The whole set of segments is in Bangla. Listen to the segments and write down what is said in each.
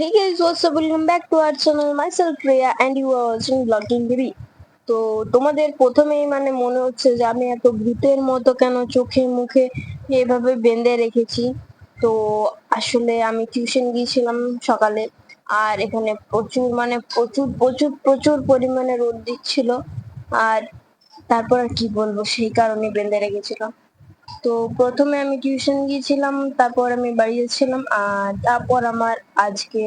hey guys, what's up? Welcome back to our channel. Myself Priya and you are watching Vlogging Baby. তো তোমাদের প্রথমেই মানে মনে হচ্ছে যে আমি এত ভূতের মতো কেন চোখে মুখে এভাবে বেঁধে রেখেছি তো আসলে আমি টিউশন গিয়েছিলাম সকালে আর এখানে প্রচুর মানে প্রচুর প্রচুর প্রচুর পরিমাণে রোদ দিচ্ছিল আর তারপর আর কি বলব সেই কারণে বেঁধে রেখেছিলাম তো প্রথমে আমি টিউশন গিয়েছিলাম, তারপর আমি বাড়ি যাচ্ছিলাম আর তারপর আমার আজকে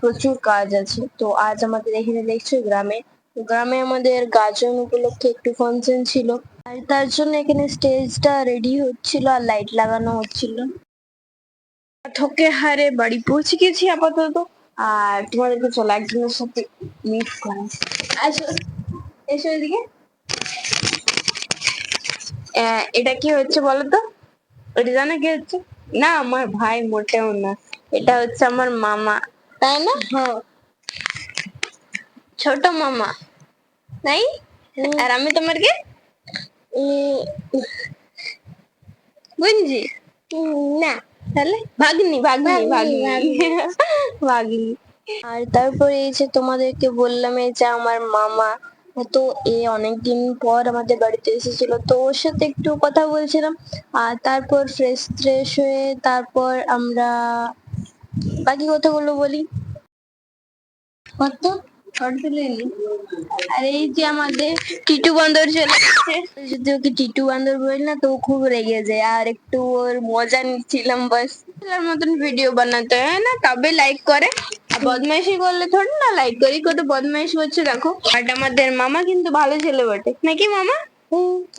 প্রচুর কাজ আছে। তো আজ আমাদের এখানে দেখছ গ্রামে গ্রামে আমাদের গাজন উপলক্ষে একটু ফাংশন ছিল। আর তার জন্য এখানে স্টেজটা রেডি হচ্ছিল আর লাইট লাগানো হচ্ছিল। ঠকে হারে বাড়ি পৌঁছে গেছি আপাতত। আর তোমাদেরকে চলো একজনের সাথে মিট করা। আসো, এসো এদিকে। এটা কি হচ্ছে বলো তো ওটা জানো কি হচ্ছে? না আমার ভাই মোটেও না। এটা হচ্ছে আমার মামা। তাই না? হ্যাঁ। ছোট মামা। নাই আর আমি তোমার কে? বুঝছি না। তাহলে? ভাগ্নি ভাগ্নি। ভাগ্নি। ভাগ্নি। আর তারপরে এই যে তোমাদেরকে বললাম এই যে আমার মামা। তো এ অনেকদিন পর আমাদের বাড়িতে এসেছিল। তো ওর সাথে একটু কথা বলছিলাম। আর তারপর ফ্রেশ ফ্রেশ হয়ে তারপর আমরা বাকি কথাগুলো বলি। কত আর এই যে আমাদের টিটু বান্দর চলে যদি ওকে টিটু বান্দর বলি না তো খুব রেগে যায়। আর একটু ওর মজা নিচ্ছিলাম বাস। মতন ভিডিও বানাতে হয় না তবে লাইক করে। বদমাইশি করলে থোড়ি না লাইক করি। কত বদমাইশি করছে দেখো। আর আমাদের মামা কিন্তু ভালো ছেলে বটে। নাকি মামা?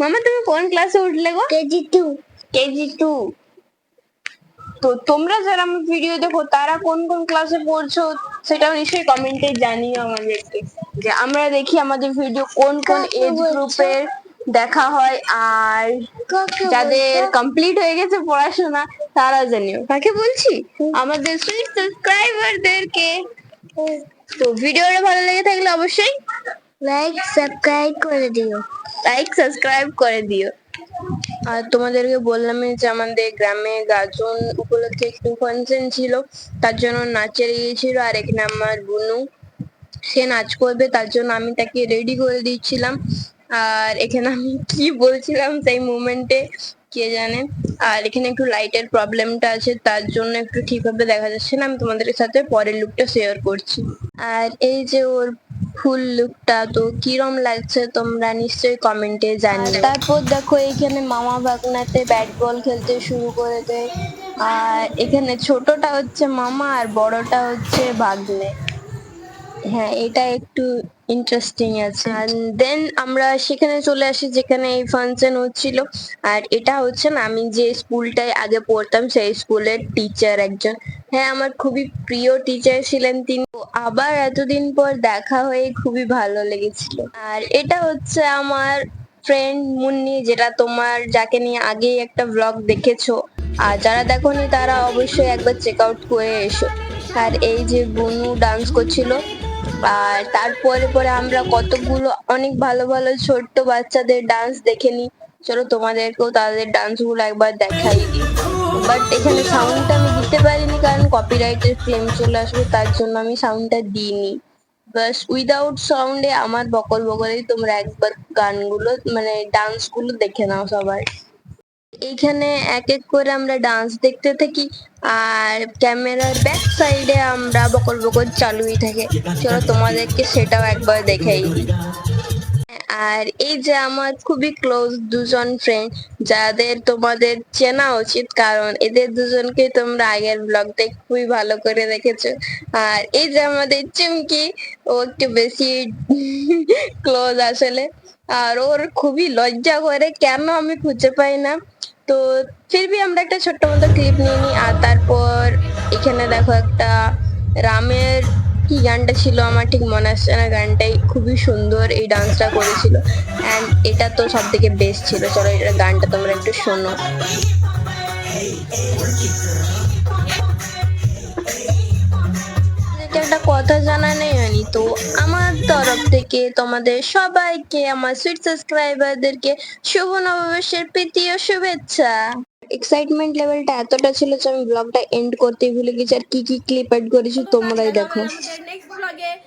মামা তুমি কোন ক্লাসে উঠলে গো? কেজি টু কেজি টু তো তোমরা যারা আমার ভিডিও দেখো তারা কোন কোন ক্লাসে পড়ছো? সেটাও নিশ্চয়ই কমেন্টে জানিও আমাদেরকে। যে আমরা দেখি আমাদের ভিডিও কোন কোন এজ গ্রুপের দেখা হয় আর যাদের কমপ্লিট হয়ে গেছে পড়াশোনা তারা জানিও। কাকে বলছি? আমাদের সুইট সাবস্ক্রাইবারদেরকে তো ভিডিওটা ভালো লেগে থাকলে অবশ্যই লাইক সাবস্ক্রাইব করে দিও। লাইক সাবস্ক্রাইব করে দিও। আর তোমাদেরকে বললাম যে আমাদের গ্রামে গাজন উপলক্ষে একটু ফাংশন ছিল, তার জন্য নাচের ইয়ে ছিল আর এখানে আমার বুনু। সে নাচ করবে, তার জন্য আমি তাকে রেডি করে দিচ্ছিলাম। আর এখানে আমি কি বলছিলাম সেই মুমেন্টে কে জানে? আর এখানে একটু লাইটের প্রবলেমটা আছে, তার জন্য একটু ঠিকভাবে দেখা যাচ্ছে না। আমি তোমাদের সাথে পরের লুকটা শেয়ার করছি। আর এই যে ওর ফুল লুকটা তো কিরম লাগছে তোমরা নিশ্চয়ই কমেন্টে জানিও। তারপর দেখো এখানে মামা ভাগনাতে ব্যাট বল খেলতে শুরু করে দেয়। আর এখানে ছোটটা হচ্ছে মামা আর বড়টা হচ্ছে ভাগ্নে। হ্যাঁ এটা একটু ইন্টারেস্টিং আছে। দেন আমরা সেখানে চলে আসি যেখানে এই ফাংশন হচ্ছিল। আর এটা হচ্ছে না, আমি যে স্কুলটায় আগে পড়তাম সেই স্কুলের টিচার একজন। হ্যাঁ আমার খুবই প্রিয় টিচার ছিলেন তিনি। আবার এতদিন পর দেখা হয়ে খুবই ভালো লেগেছিল। আর এটা হচ্ছে আমার ফ্রেন্ড মুন্নি, যেটা তোমার, যাকে নিয়ে আগেই একটা ব্লগ দেখেছ। আর যারা দেখোনি, তারা অবশ্যই একবার চেক আউট করে এসো। আর এই যে বুনু ডান্স করছিল, আর তারপরে পরে আমরা কতগুলো অনেক ভালো ভালো ছোট্ট বাচ্চাদের ডান্স দেখে নিই। চলো তোমাদেরকেও তাদের ডান্সগুলো একবার দেখাই। দিই বাট এখানে সাউন্ডটা আমি দিতে পারিনি কারণ কপিরাইটের ক্লেম চলে আসবে, তার জন্য আমি সাউন্ডটা দিইনি। বাস উইদাউট সাউন্ডে আমার বকল বকলেই তোমরা একবার গানগুলো মানে ডান্সগুলো দেখে নাও সবাই এইখানে এক এক করে আমরা ডান্স দেখতে থাকি, আর ক্যামেরার ব্যাক সাইডে আমরা বকল বকল চালুই থাকে। চলো তোমাদেরকে সেটাও একবার দেখাই। আর এই যে আমার খুবই ক্লোজ দুজন ফ্রেন্ড যাদের তোমাদের চেনা উচিত, কারণ এদের দুজনকে তোমরা আগের ব্লগ ব্লগতে খুবই ভালো করে দেখেছ। আর এই যে আমাদের চুমকি, ও একটু বেশি ক্লোজ আসলে। আর ওর খুবই লজ্জা করে, কেন আমি খুঁজে পাই না? তো ফিরবি, আমরা একটা ছোট্ট মতো ক্লিপ নিয়ে নিই, আর তারপর এখানে দেখো একটা রামের কি গানটা ছিল আমার ঠিক মনে আসছে না। গানটাই খুবই সুন্দর এই ডান্সটা করেছিল। অ্যান্ড এটা তো সব থেকে বেস্ট ছিল। চলো এটা গানটা তোমরা একটু শোনো। একটা কথা জানা নেই হয়নি তো আমার তরফ থেকে তোমাদের সবাইকে, আমার সুইট সাবস্ক্রাইবারদেরকে শুভ নববর্ষের প্রীতি ও শুভেচ্ছা। এক্সাইটমেন্ট লেভেলটা এতটা ছিল যে আমি ব্লগটা এন্ড করতেই ভুলে গেছি। আর কি কি ক্লিপ অ্যাড করেছি তোমরাই দেখো। নেক্সট